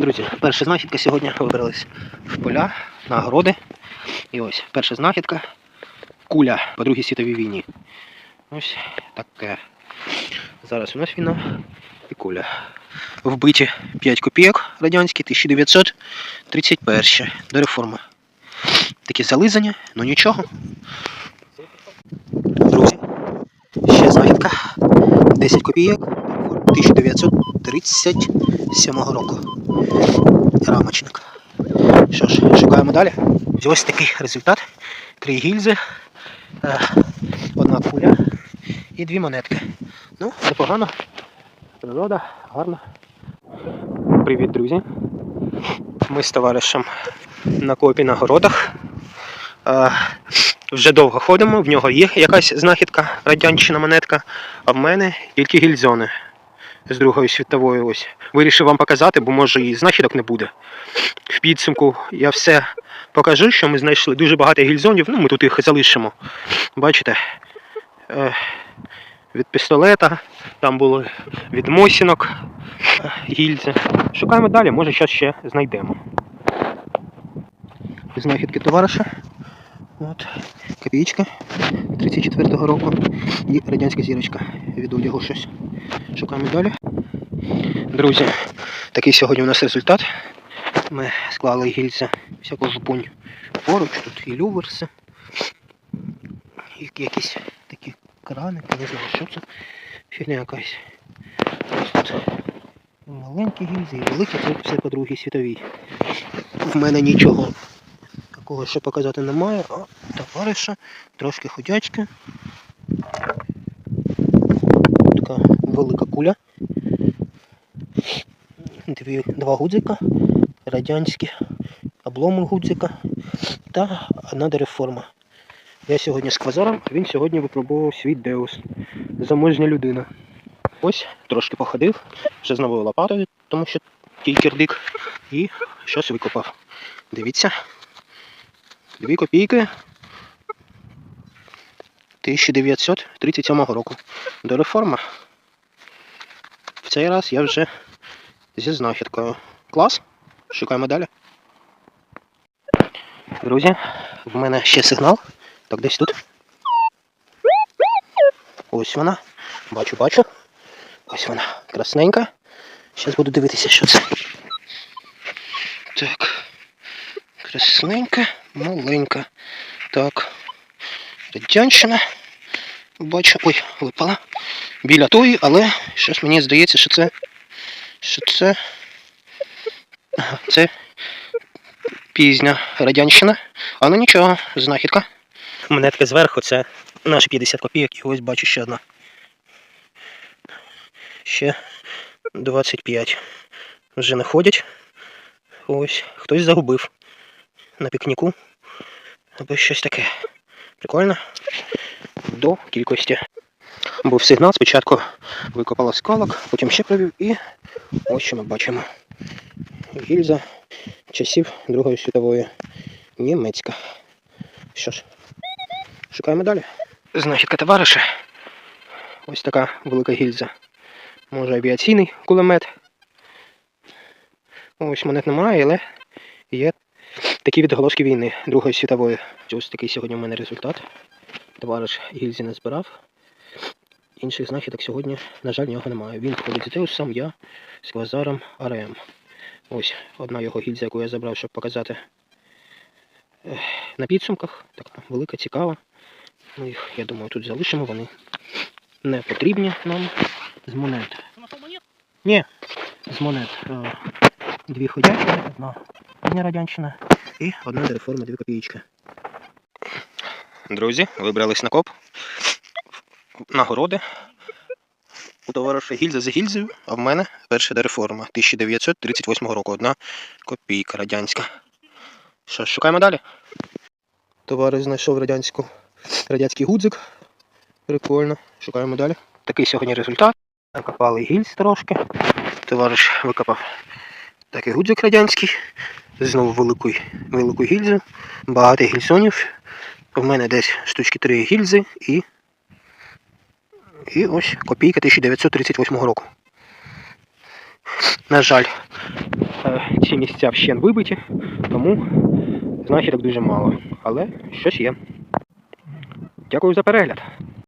Друзі, перша знахідка сьогодні вибрались в поля, на городи. І ось перша знахідка куля по Другій світовій війні. Ось таке. Зараз у нас війна і куля. Вбиті 5 копійок радянські, 1931 до реформи. Такі зализані, ну нічого. Друзі, ще знахідка. 10 копійок 1937 року. Рамочник. Що ж, шукаємо далі. І Ось такий результат. Три гільзи, е, одна куля і дві монетки. Ну, непогано. Природа, гарно. Привіт, друзі. Ми з товаришем на копі на городах. Е, вже довго ходимо, в нього є якась знахідка, радянщина монетка, а в мене тільки гільзони з Другої світової ось. Вирішив вам показати, бо може і знахідок не буде. В підсумку я все покажу, що ми знайшли дуже багато гільзонів, ну ми тут їх залишимо. Бачите? Е, від пістолета, там були від мосінок е, гільзи. Шукаємо далі, може зараз ще знайдемо. Знахідки товариша. От, копійка 34-го року і радянська зірочка від одягу щось. Шукаємо далі. Друзі, такий сьогодні у нас результат. Ми склали гільця всяку жбунь поруч, тут і люверси, і якісь такі краники, не знаю, що це. Фігня якась. Тут маленькі гільзи і великі, це все по Другій світовій. В мене нічого такого ще показати немає, а товариша, трошки ходячка. Така велика куля. Дві, два гудзика, радянські, обломи гудзика та одна дереформа. Я сьогодні з квазаром, а він сьогодні випробував свій Деус. Заможня людина. Ось трошки походив, вже з новою лопатою, тому що тій кирдик, і щось викопав. Дивіться. Дві копійки 1937 року. До реформи. В цей раз я вже зі знахідкою. Клас. Шукаємо далі. Друзі, в мене ще сигнал. Так, десь тут. Ось вона. Бачу, бачу. Ось вона. Красненька. Зараз буду дивитися, що це. Так. Красненька, маленька. Так. Радянщина. Бачу. Ой, випала. Біля тої, але щось мені здається, що це. Що це. Ага, це пізня радянщина. А ну нічого, знахідка. Монетка зверху це наші 50 копійок і ось бачу ще одна. Ще 25. Вже не ходять. Ось, хтось загубив на пікніку. Або щось таке. Прикольно. До кількості. Був сигнал, спочатку викопала скалок, потім ще провів і ось що ми бачимо. Гільза часів Другої світової. Німецька. Що ж, шукаємо далі. Знахідка товариша. Ось така велика гільза. Може авіаційний кулемет. Ось монет немає, але є такі відголоски війни Другої світової. Ось такий сьогодні у мене результат. Товариш гільзі не збирав. Інших знахідок сьогодні, на жаль, нього немає. Він ходить за Теусом, я з квазаром АРМ. Ось одна його гільза, яку я забрав, щоб показати на підсумках. Така велика, цікава. Ми їх, я думаю, тут залишимо. Вони не потрібні нам з монет. Ні, з монет. е, Дві ходячі, одна пізня радянщина і одна дереформа, дві копійки. Друзі, вибрались на коп. Нагороди. У товариша гільза за гільзою, а в мене перша дереформа 1938 року. Одна копійка радянська. Що ж, шукаємо далі. Товариш знайшов радянську, радянський гудзик. Прикольно. Шукаємо далі. Такий сьогодні результат. Накопали гільз трошки. Товариш викопав такий гудзик радянський. Знову велику, велику гільзу. Багато гільзонів. У мене десь штучки три гільзи і. І ось копійка 1938 року. На жаль, е, ці місця вщен вибиті, тому знахідок дуже мало. Але щось є. Дякую за перегляд.